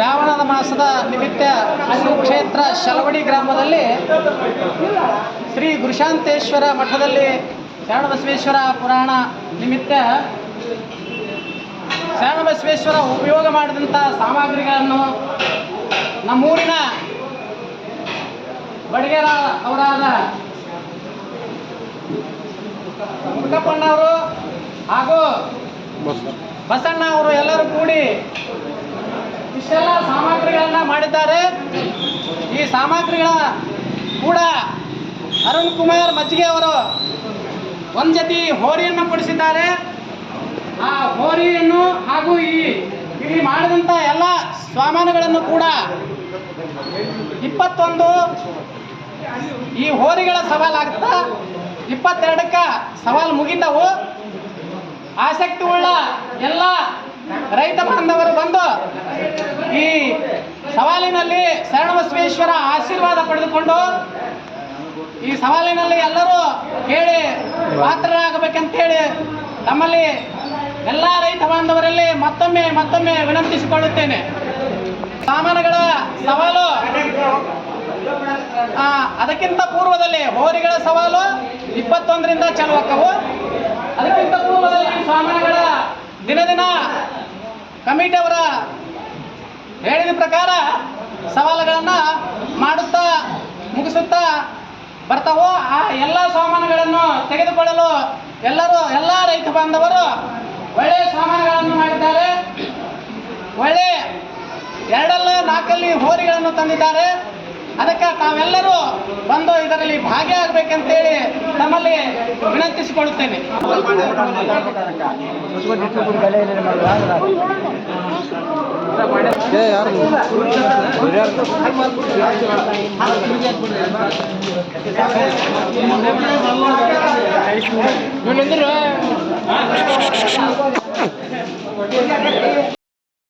ಶ್ರಾವಣದ ಮಾಸದ ನಿಮಿತ್ತ ಕ್ಷೇತ್ರ ಶಲವಡಿ ಗ್ರಾಮದಲ್ಲಿ ಶ್ರೀ ಗುರುಶಾಂತೇಶ್ವರ ಮಠದಲ್ಲಿ ಶರಣಬಸವೇಶ್ವರ ಪುರಾಣ ನಿಮಿತ್ತ ಶರಣಬಸವೇಶ್ವರ ಉಪಯೋಗ ಮಾಡಿದಂಥ ಸಾಮಗ್ರಿಗಳನ್ನು ನಮ್ಮೂರಿನ ಬಡಗೇರ ಅವರಾದ ಮುರುಕಪ್ಪಣ್ಣವರು ಹಾಗೂ ಬಸಣ್ಣ ಅವರು ಎಲ್ಲರೂ ಕೂಡಿ ಇಷ್ಟೆಲ್ಲ ಸಾಮಗ್ರಿಗಳನ್ನ ಮಾಡಿದ್ದಾರೆ. ಈ ಸಾಮಗ್ರಿಗಳ ಕೂಡ ಅರುಣ್ ಕುಮಾರ್ ಮಜ್ಜಿಗೆ ಅವರು ಒಂದು ಜತಿ ಹೋರಿಯನ್ನು ಕೊಡಿಸಿದ್ದಾರೆ. ಆ ಹೋರಿಯನ್ನು ಹಾಗೂ ಈ ಇಲ್ಲಿ ಮಾಡಿದಂಥ ಎಲ್ಲ ಸಾಮಾನುಗಳನ್ನು ಕೂಡ ಇಪ್ಪತ್ತೊಂದು ಈ ಹೋರಿಗಳ ಸವಾಲಾಗ್ತಾ ಇಪ್ಪತ್ತೆರಡಕ್ಕ ಸವಾಲು ಮುಗಿತವು ಆಸಕ್ತಿ ಉಳ್ಳ ಎಲ್ಲ ರೈತ ಬಾಂಧವರು ಬಂದು ಈ ಸವಾಲಿನಲ್ಲಿ ಶರಣಬಸವೇಶ್ವರ ಆಶೀರ್ವಾದ ಪಡೆದುಕೊಂಡು ಈ ಸವಾಲಿನಲ್ಲಿ ಎಲ್ಲರೂ ಕೇಳಿ ಪಾತ್ರರಾಗಬೇಕಂತೇಳಿ ತಮ್ಮಲ್ಲಿ ಎಲ್ಲ ರೈತ ಬಾಂಧವರಲ್ಲಿ ಮತ್ತೊಮ್ಮೆ ಮತ್ತೊಮ್ಮೆ ವಿನಂತಿಸಿಕೊಳ್ಳುತ್ತೇನೆ. ಸಾಮಾನುಗಳ ಸವಾಲು ಅದಕ್ಕಿಂತ ಪೂರ್ವದಲ್ಲಿ ಹೋರಿಗಳ ಸವಾಲು ಇಪ್ಪತ್ತೊಂದರಿಂದ ಚಾಲು ಆಕ್ಕವು ಅದಕ್ಕಿಂತ ಪೂರ್ವದಲ್ಲಿ ಸಾಮಾನುಗಳ ದಿನ ದಿನ ಕಮಿಟಿ ಅವರ ಹೇಳಿದ ಪ್ರಕಾರ ಸವಾಲುಗಳನ್ನು ಮಾಡುತ್ತಾ, ಮುಗಿಸುತ್ತಾ ಬರ್ತಾವೋ ಆ ಎಲ್ಲ ಸಾಮಾನುಗಳನ್ನು ತೆಗೆದುಕೊಳ್ಳಲು ಎಲ್ಲರೂ, ಎಲ್ಲ ರೈತ ಬಾಂಧವರು ಒಳ್ಳೆಯ ಸಾಮಾನುಗಳನ್ನು ಮಾಡಿದ್ದಾರೆ. ಒಳ್ಳೆ ಎರಡಲ್ಲ ನಾಲ್ಕಲ್ಲಿ ಹೋರಿಗಳನ್ನು ತಂದಿದ್ದಾರೆ. ಅದಕ್ಕೆ ತಾವೆಲ್ಲರೂ ಬಂದು ಇದರಲ್ಲಿ ಭಾಗಿಯಾಗಬೇಕಂತೇಳಿ ತಮ್ಮಲ್ಲಿ ವಿನಂತಿಸಿಕೊಳ್ಳುತ್ತೇನೆ. ஏ யார் இவன் வந்துடுவேன்